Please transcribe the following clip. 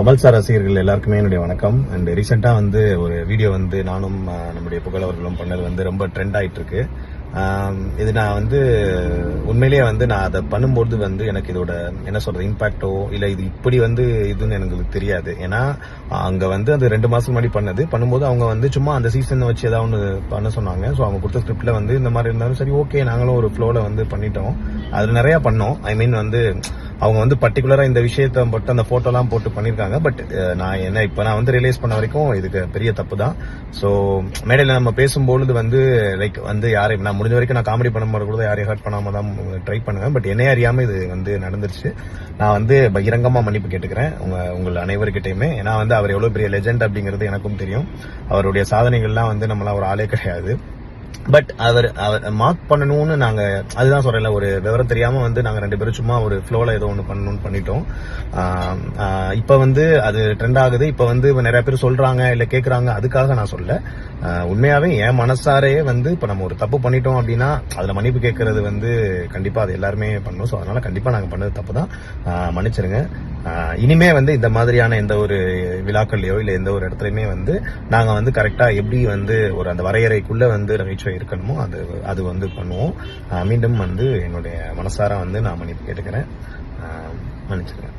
Kamal sir ரசிகர்கள் எல்லாருக்குமே என்னுடைய வணக்கம். அண்ட் ரீசெண்டாக வந்து ஒரு வீடியோ வந்து நானும் நம்முடைய புகழவர்களும் பண்ணது வந்து ரொம்ப ட்ரெண்ட் ஆகிட்டு இருக்கு. இது நான் வந்து உண்மையிலேயே வந்து நான் அதை பண்ணும்போது வந்து எனக்கு இதோட என்ன சொல்றது இம்பாக்டோ இல்லை இது இப்படி வந்து இதுன்னு எனக்கு தெரியாது. ஏன்னா அங்கே வந்து அது ரெண்டு மாசம் முன்னாடி பண்ணது. பண்ணும்போது அவங்க வந்து சும்மா அந்த சீசன் வச்சு ஏதாவது ஒன்று பண்ண சொன்னாங்க. ஸோ அவங்க கொடுத்த ஸ்கிரிப்டில் வந்து இந்த மாதிரி இருந்தாலும் சரி ஓகே நாங்களும் ஒரு ஃப்ளோவில் வந்து பண்ணிட்டோம். அதில் நிறையா பண்ணோம். ஐ மீன் வந்து அவங்க வந்து பர்டிகுலராக இந்த விஷயத்த மட்டும் அந்த ஃபோட்டோலாம் போட்டு பண்ணியிருக்காங்க பட் நான் என்ன இப்போ நான் வந்து ரியலைஸ் பண்ண வரைக்கும் இதுக்கு பெரிய தப்பு தான். ஸோ மேடையில் நம்ம பேசும்பொழுது வந்து லைக் வந்து யாரையும் நம்ம முடிஞ்ச வரைக்கும் நான் காமெடி பண்ணும்போது கூட யாரையும் ஹர்ட் பண்ணாம தான் ட்ரை பண்ணுவேன். பட் என்னைய அறியாமல் இது வந்து நடந்துருச்சு. நான் வந்து பகிரங்கமாக மன்னிப்பு கேட்டுக்கிறேன். உங்க உங்கள் அனைவருக்கிட்டையுமே ஏன்னா வந்து அவர் எவ்வளோ பெரிய லெஜெண்ட் அப்படிங்கிறது எனக்கும் தெரியும். அவருடைய சாதனைகள்லாம் வந்து நம்மளாம் ஒரு ஆளே கிடையாது. பட் அவர் அவர் மார்க் பண்ணணும்னு நாங்க அதுதான் சொல்றேன்ல ஒரு விவரம் தெரியாம வந்து நாங்க ரெண்டு பேரும் சும்மா ஒரு ஃப்ளோல ஏதோ ஒன்று பண்ணணும்னு பண்ணிட்டோம். இப்ப வந்து அது ட்ரெண்ட் ஆகுது. இப்ப வந்து நிறைய பேர் சொல்றாங்க இல்ல கேக்குறாங்க அதுக்காக நான் சொல்ல. உண்மையாவே என் மனசாரே வந்து இப்ப நம்ம ஒரு தப்பு பண்ணிட்டோம் அப்படின்னா அதுல மன்னிப்பு கேட்கறது வந்து கண்டிப்பா அது எல்லாருமே பண்ணணும் ஸோ அதனால கண்டிப்பா நாங்க பண்ணது தப்பு தான் மன்னிச்சிருங்க. இனிமே வந்து இந்த மாதிரியான எந்த ஒரு விழாக்கள்லையோ இல்லை எந்த ஒரு இடத்துலையுமே வந்து நாங்கள் வந்து கரெக்டாக எப்படி வந்து ஒரு அந்த வரையறைக்குள்ள வந்து நகைச்சுவை இருக்கணுமோ அது அது வந்து பண்ணுவோம். மீண்டும் வந்து என்னுடைய மனசார வந்து நான் மன்னிப்பு கேட்டுக்கிறேன். மன்னிச்சுக்கிறேன்